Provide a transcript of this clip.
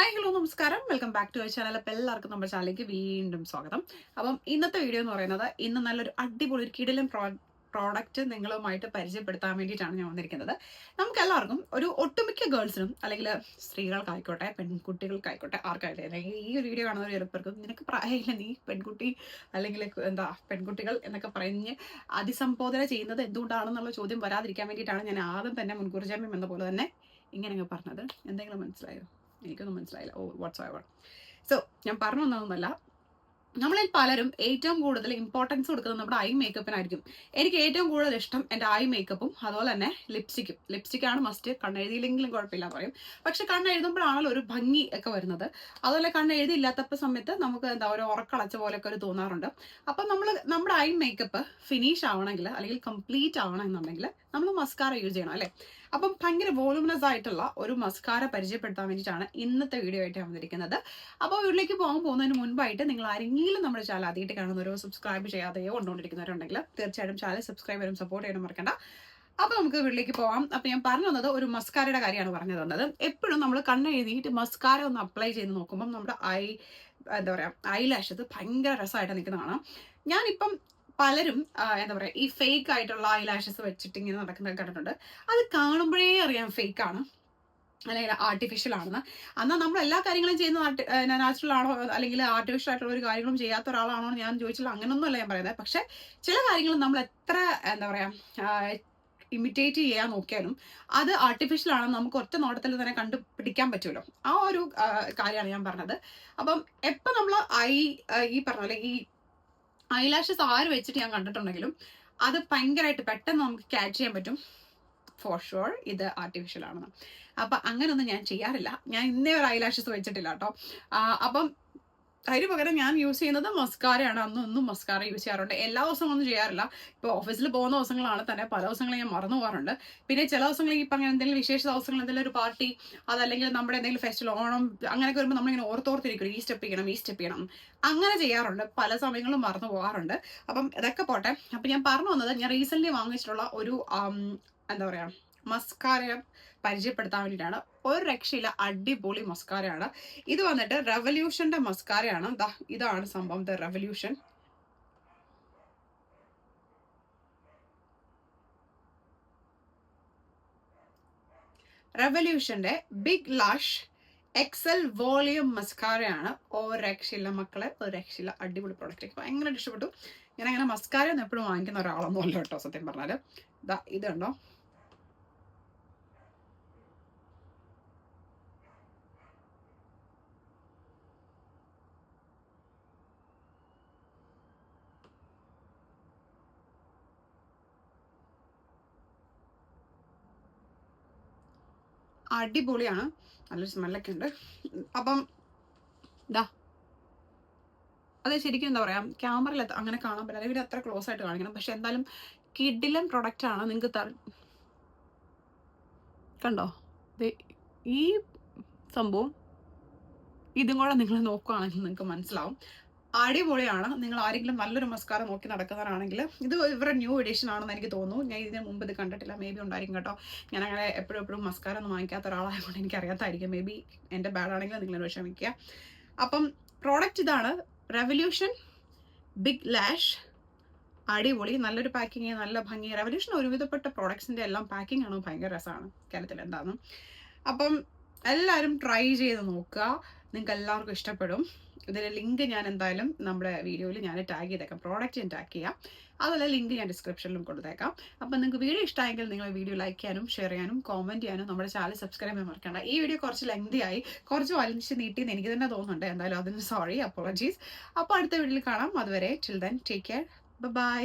Hi hello നമസ്കാരം. Welcome back to our channel അപ്പോൾ എല്ലാവർക്കും നമ്മുടെ ചാനലിലേക്ക് വീണ്ടും സ്വാഗതം. അപ്പം ഇന്നത്തെ വീഡിയോ എന്ന് പറയുന്നത് ഇന്ന് നല്ലൊരു അടിപൊളി ഒരു കിടലും പ്രോ പ്രോഡക്റ്റ് നിങ്ങളുമായിട്ട് പരിചയപ്പെടുത്താൻ വേണ്ടിയിട്ടാണ് ഞാൻ വന്നിരിക്കുന്നത്. നമുക്ക് എല്ലാവർക്കും ഒരു ഒട്ടുമിക്ക ഗേൾസിനും അല്ലെങ്കിൽ സ്ത്രീകൾക്കായിക്കോട്ടെ പെൺകുട്ടികൾക്കായിക്കോട്ടെ ആർക്കായിട്ടെ അല്ലെങ്കിൽ ഈ ഒരു വീഡിയോ കാണുന്നവർ ചിലപ്പോഴേക്കും നിനക്ക് പ്രായമില്ല നീ പെൺകുട്ടി അല്ലെങ്കിൽ എന്താ പെൺകുട്ടികൾ എന്നൊക്കെ പറഞ്ഞ് അതിസംബോധന ചെയ്യുന്നത് എന്തുകൊണ്ടാണെന്നുള്ള ചോദ്യം വരാതിരിക്കാൻ വേണ്ടിയിട്ടാണ് ഞാൻ ആദ്യം തന്നെ മുൻകൂർ ജാമ്യം എന്ന പോലെ തന്നെ ഇങ്ങനെ പറഞ്ഞത്. എന്തെങ്കിലും മനസ്സിലായോ? എനിക്കൊന്നും മനസ്സിലായില്ല. ഓ വാട്ട്സ് എവർ സോ ഞാൻ പറഞ്ഞു വന്നതൊന്നുമല്ല നമ്മളിൽ പലരും ഏറ്റവും കൂടുതൽ ഇമ്പോർട്ടൻസ് കൊടുക്കുന്നത് നമ്മുടെ ഐ മേക്കപ്പിനായിരിക്കും എനിക്ക് ഏറ്റവും കൂടുതൽ ഇഷ്ടം എന്റെ ഐ മേക്കപ്പും അതുപോലെ തന്നെ ലിപ്സ്റ്റിക്കും ലിപ്സ്റ്റിക്കാണ് മസ്റ്റ് കണ്ണെഴുതിയില്ലെങ്കിലും കുഴപ്പമില്ല പറയും. പക്ഷെ കണ്ണെഴുതുമ്പോഴാണല്ലോ ഒരു ഭംഗി ഒക്കെ വരുന്നത്. അതുപോലെ കണ്ണെഴുതിയില്ലാത്തപ്പോൾ സമയത്ത് നമുക്ക് എന്താ ഒരു ഉറക്കളച്ച പോലെയൊക്കെ ഒരു തോന്നാറുണ്ട്. അപ്പം നമ്മൾ നമ്മുടെ ഐ മേക്കപ്പ് ഫിനിഷ് ആവണമെങ്കിൽ അല്ലെങ്കിൽ കംപ്ലീറ്റ് ആവണമെന്നുണ്ടെങ്കിൽ നമ്മൾ മസ്കാര യൂസ് ചെയ്യണം അല്ലേ? അപ്പം ഭയങ്കര വോളുമിനസ് ആയിട്ടുള്ള ഒരു മസ്കാര പരിചയപ്പെടുത്താൻ വേണ്ടിയിട്ടാണ് ഇന്നത്തെ വീഡിയോ ആയിട്ട് വന്നിരിക്കുന്നത്. അപ്പോൾ വീട്ടിലേക്ക് പോകാൻ പോകുന്നതിന് മുൻപായിട്ട് നിങ്ങൾ ആരെങ്കിലും നമ്മുടെ ചാനൽ ആദ്യമായിട്ട് കാണുന്നവരോ സബ്സ്ക്രൈബ് ചെയ്യാതെയോ കൊണ്ടുകൊണ്ടിരിക്കുന്നവരുണ്ടെങ്കിൽ തീർച്ചയായിട്ടും ചാനൽ സബ്സ്ക്രൈബ് ചെയ്യാനും സപ്പോർട്ട് ചെയ്യാനും മറക്കണ്ട. അപ്പൊ നമുക്ക് വീട്ടിലേക്ക് പോവാം. അപ്പൊ ഞാൻ പറഞ്ഞു തന്നത് ഒരു മസ്കാരയുടെ കാര്യമാണ് പറഞ്ഞു തന്നത്. എപ്പോഴും നമ്മൾ കണ്ണെഴുതിയിട്ട് മസ്കാര ഒന്ന് അപ്ലൈ ചെയ്ത് നോക്കുമ്പോൾ നമ്മുടെ ഐ എന്താ പറയാ ഐ ലാഷത് ഭയങ്കര രസമായിട്ട് നിൽക്കുന്ന കാണാം ഞാനിപ്പം പലരും എന്താ പറയാ ഈ ഫേക്ക് ആയിട്ടുള്ള ഐ ലാഷസ് വെച്ചിട്ട് ഇങ്ങനെ നടക്കുന്നത് കണ്ടിട്ടുണ്ട്. അത് കാണുമ്പോഴേ അറിയാം ഫേക്ക് ആണ്. അല്ലെങ്കിൽ ആർട്ടിഫിഷ്യൽ ആണെന്ന്. എന്നാൽ നമ്മൾ എല്ലാ കാര്യങ്ങളും ചെയ്യുന്ന നാച്ചുറൽ ആണോ അല്ലെങ്കിൽ ആർട്ടിഫിഷ്യൽ ആയിട്ടുള്ള ഒരു കാര്യങ്ങളും ചെയ്യാത്ത ഒരാളാണോ ഞാൻ ചോദിച്ചില്ല. അങ്ങനൊന്നുമല്ല ഞാൻ പറയുന്നത് പക്ഷേ ചില കാര്യങ്ങൾ നമ്മൾ എത്ര എന്താ പറയാ ഇമിറ്റേറ്റ് ചെയ്യാൻ നോക്കിയാലും അത് ആർട്ടിഫിഷ്യൽ ആണെന്ന് നമുക്ക് ഒറ്റ നോട്ടത്തിൽ തന്നെ കണ്ടുപിടിക്കാൻ പറ്റുമല്ലോ. ആ ഒരു കാര്യമാണ് ഞാൻ പറഞ്ഞത്. അപ്പം എപ്പം നമ്മൾ ഐ ഈ പറഞ്ഞ പോലെ ഈ ഐലാഷസ് ആര് വെച്ചിട്ട് ഞാൻ കണ്ടിട്ടുണ്ടെങ്കിലും അത് ഭയങ്കരമായിട്ട് പെട്ടെന്ന് നമുക്ക് ക്യാച്ച് ചെയ്യാൻ പറ്റും. ഫോർ ഷുവർ ഇത് ആർട്ടിഫിഷ്യൽ ആണെന്ന്. അപ്പൊ അങ്ങനൊന്നും ഞാൻ ചെയ്യാറില്ല. ഞാൻ ഇന്നേ ഒരു ഐലാഷസ് വെച്ചിട്ടില്ല കേട്ടോ. അപ്പം അതിന് പകരം ഞാൻ യൂസ് ചെയ്യുന്നത് മസ്കാരയാണ് അന്നൊന്നും മസ്കാര യൂസ് ചെയ്യാറുണ്ട്. എല്ലാ ദിവസവും ഒന്നും ചെയ്യാറില്ല. ഇപ്പോൾ ഓഫീസിൽ പോകുന്ന ദിവസങ്ങളാണ് തന്നെ. പല ദിവസങ്ങളും ഞാൻ മറന്നു പോകാറുണ്ട്. പിന്നെ ചില ദിവസങ്ങളിൽ ഇപ്പം അങ്ങനെ എന്തെങ്കിലും വിശേഷ ദിവസങ്ങൾ എന്തെങ്കിലും ഒരു പാർട്ടി അതല്ലെങ്കിൽ നമ്മുടെ എന്തെങ്കിലും ഫെസ്റ്റിവൽ ഓണം അങ്ങനെയൊക്കെ വരുമ്പോൾ നമ്മളിങ്ങനെ ഓർത്തോർത്തിരിക്കും. ഈ സ്റ്റെപ്പ് ചെയ്യണം ഈ സ്റ്റെപ്പ് ചെയ്യണം. അങ്ങനെ ചെയ്യാറുണ്ട്. പല സമയങ്ങളും മറന്നു പോകാറുണ്ട്. അപ്പം ഇതൊക്കെ പോട്ടെ. അപ്പം ഞാൻ പറഞ്ഞു വന്നത് ഞാൻ റീസെന്റ് വാങ്ങിച്ചിട്ടുള്ള ഒരു എന്താ പറയാ മസ്കാര പരിചയപ്പെടുത്താൻ വേണ്ടിയിട്ടാണ്. ഒരു രക്ഷയില്ല അടിപൊളി മസ്കാരയാണ്. ഇത് വന്നിട്ട് റെവല്യൂഷന്റെ മസ്കാരയാണ്. ഇതാണ് സംഭവം. The revolution. റെവല്യൂഷന്റെ big lash excel volume മസ്കാരയാണ്. ഒരു രക്ഷയില്ല മക്കളെ. ഒരു രക്ഷയില്ല. അടിപൊളി പ്രോഡക്റ്റ് എനിക്ക് ഭയങ്കര ഇഷ്ടപ്പെട്ടു. ഞാൻ അങ്ങനെ മസ്കാര എപ്പോഴും വാങ്ങിക്കുന്ന ഒരാളൊന്നും അല്ല കേട്ടോ സത്യം പറഞ്ഞാൽ ഇതാ ഇത് അടിപൊളിയാണ്. നല്ലൊരു സ്മെല്ലൊക്കെ ഉണ്ട് അപ്പം ഇതാ അത് ശരിക്കും എന്താ പറയാ ക്യാമറയിൽ അങ്ങനെ കാണാൻ പറ്റില്ല. ഇവർ അത്ര ക്ലോസ് ആയിട്ട് കാണിക്കണം. പക്ഷെ എന്തായാലും കിഡിലൻ ആണ് നിങ്ങൾക്ക് ത കണ്ടോ? ഈ സംഭവം ഇതും കൂടെ നിങ്ങൾ നോക്കുകയാണെങ്കിൽ നിങ്ങൾക്ക് മനസ്സിലാവും. അടിപൊളിയാണ്. നിങ്ങൾ ആരെങ്കിലും നല്ലൊരു മസ്കാരം നോക്കി നടക്കുന്നവരാണെങ്കിൽ ഇത് ഇവരുടെ ന്യൂ എഡിഷൻ ആണെന്ന് എനിക്ക് തോന്നുന്നു. ഞാൻ ഇതിന് മുമ്പ് ഇത് കണ്ടിട്ടില്ല. മേ ബി ഉണ്ടായിരിക്കും കേട്ടോ. ഞാൻ അങ്ങനെ എപ്പോഴും എപ്പോഴും മസ്കാരം ഒന്നും വാങ്ങിക്കാത്ത ഒരാളായതുകൊണ്ട് എനിക്ക് അറിയാത്തായിരിക്കും. മേ ബി എന്റെ ബാഡ് ആണെങ്കിൽ നിങ്ങൾ വിഷമിക്കുക അപ്പം പ്രോഡക്റ്റ് ഇതാണ്. റെവല്യൂഷൻ ബിഗ് ലാഷ് അടിപൊളി. നല്ലൊരു പാക്കിങ് നല്ല ഭംഗി. റെവല്യൂഷൻ ഒരുവിധപ്പെട്ട പ്രോഡക്ട്സിന്റെ എല്ലാം പാക്കിംഗ് ആണ്. ഭയങ്കര രസമാണ്. കേരളത്തിൽ എന്താണെന്ന്. അപ്പം എല്ലാവരും ട്രൈ ചെയ്ത് നോക്കുക. നിങ്ങൾക്ക് എല്ലാവർക്കും ഇഷ്ടപ്പെടും. ഇതിന്റെ ലിങ്ക് ഞാൻ എന്തായാലും നമ്മുടെ വീഡിയോയിൽ ഞാൻ ടാഗ് ചെയ്തേക്കാം. പ്രോഡക്റ്റ് ഞാൻ ടാഗ് ചെയ്യാം. അതുപോലെ ലിങ്ക് ഞാൻ ഡിസ്ക്രിപ്ഷനിലും കൊടുത്തേക്കാം. അപ്പം നിങ്ങൾക്ക് വീഡിയോ ഇഷ്ടമായെങ്കിൽ നിങ്ങൾ വീഡിയോ ലൈക്ക് ചെയ്യാനും ഷെയർ ചെയ്യാനും കോമന്റ് ചെയ്യാനും നമ്മുടെ ചാനൽ സബ്സ്ക്രൈബ് ചെയ്യാൻ മറക്കണ്ട. ഈ വീഡിയോ കുറച്ച് ലെങ്തി ആയി കുറച്ച് വലിച്ച് നീട്ടിയെന്ന് എനിക്ക് തന്നെ തോന്നുന്നുണ്ട്. എന്തായാലും അതിന് സോറി അപ്പോളജീസ് അപ്പോൾ അടുത്ത വീഡിയോയിൽ കാണാം. അതുവരെ till then take care bye